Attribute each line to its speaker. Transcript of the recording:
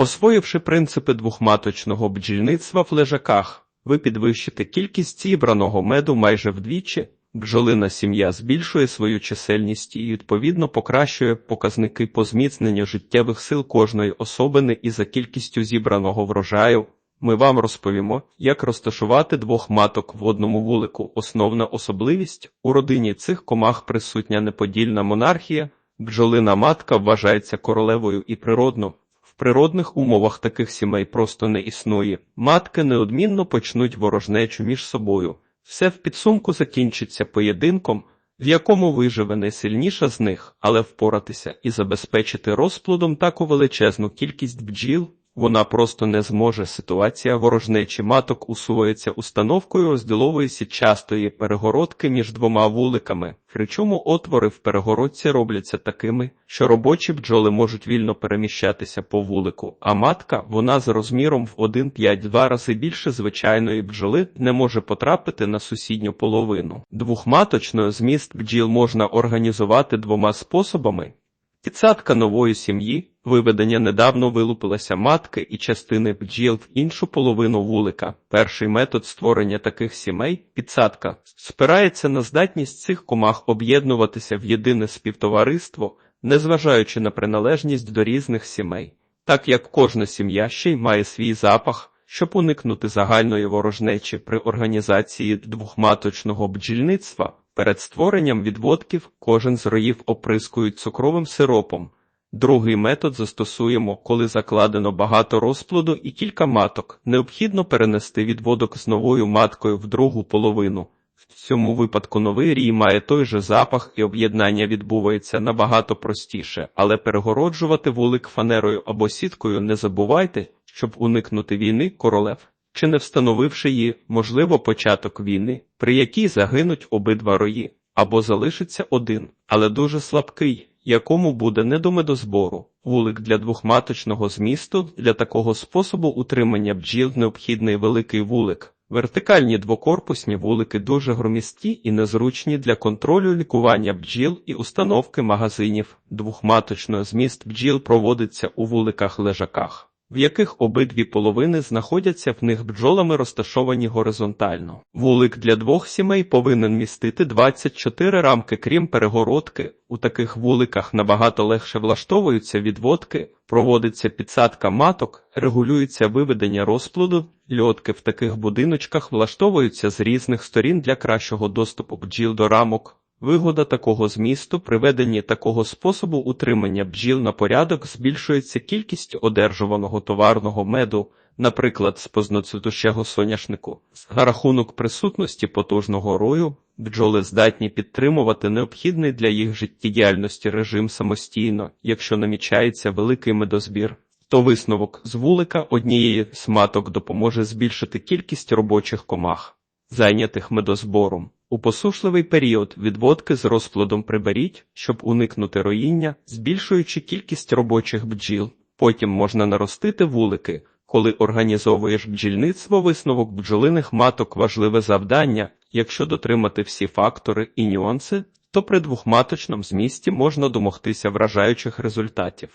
Speaker 1: Освоївши принципи двохматочного бджільництва в лежаках, ви підвищите кількість зібраного меду майже вдвічі, бджолина сім'я збільшує свою чисельність і відповідно покращує показники по зміцненню життєвих сил кожної особини і за кількістю зібраного врожаю. Ми вам розповімо, як розташувати двох маток в одному вулику. Основна особливість у родині цих комах присутня неподільна монархія. Бджолина матка вважається королевою і природно. Природних умовах таких сімей просто не існує. Матки неодмінно почнуть ворожнечу між собою. Все в підсумку закінчиться поєдинком, в якому виживе найсильніша з них, але впоратися і забезпечити розплодом таку величезну кількість бджіл вона просто не зможе. Ситуація ворожнечі маток усувається установкою розділової сітчастої перегородки між двома вуликами, причому отвори в перегородці робляться такими, що робочі бджоли можуть вільно переміщатися по вулику, а матка, вона з розміром в 1,5-2 рази більше звичайної бджоли, не може потрапити на сусідню половину. Двохматочною зміст бджіл можна організувати двома способами. Підсадка нової сім'ї, виведення недавно вилупилася матки і частини бджіл в іншу половину вулика. Перший метод створення таких сімей, підсадка, спирається на здатність цих комах об'єднуватися в єдине співтовариство, незважаючи на приналежність до різних сімей. Так як кожна сім'я ще й має свій запах, щоб уникнути загальної ворожнечі при організації двохматочного бджільництва, Перед створенням відводків кожен з роїв оприскують цукровим сиропом. Другий метод застосуємо, коли закладено багато розплоду і кілька маток. Необхідно перенести відводок з новою маткою в другу половину. В цьому випадку новий рій має той же запах і об'єднання відбувається набагато простіше, але перегороджувати вулик фанерою або сіткою не забувайте, щоб уникнути війни королев чи не встановивши її, можливо, початок війни, при якій загинуть обидва рої, або залишиться один, але дуже слабкий, якому буде не до медозбору. Вулик для двохматочного змісту для такого способу утримання бджіл необхідний великий вулик. Вертикальні двокорпусні вулики дуже громісті і незручні для контролю лікування бджіл і установки магазинів. Двохматочний зміст бджіл проводиться у вуликах-лежаках в яких обидві половини знаходяться в них бджолами розташовані горизонтально. Вулик для двох сімей повинен містити 24 рамки, крім перегородки. У таких вуликах набагато легше влаштовуються відводки, проводиться підсадка маток, регулюється виведення розплоду, льотки в таких будиночках влаштовуються з різних сторін для кращого доступу бджіл до рамок. Вигода такого змісту при веденні такого способу утримання бджіл на порядок збільшується кількість одержуваного товарного меду, наприклад, з позноцвітущого соняшнику. За рахунок присутності потужного рою, бджоли здатні підтримувати необхідний для їх життєдіяльності режим самостійно, якщо намічається великий медозбір. То висновок з вулика однієї з маток допоможе збільшити кількість робочих комах, зайнятих медозбором. У посушливий період відводки з розплодом приберіть, щоб уникнути роїння, збільшуючи кількість робочих бджіл. Потім можна наростити вулики. Коли організовуєш бджільництво, висновок бджолиних маток важливе завдання. Якщо дотримати всі фактори і нюанси, то при двохматочному змісті можна домогтися вражаючих результатів.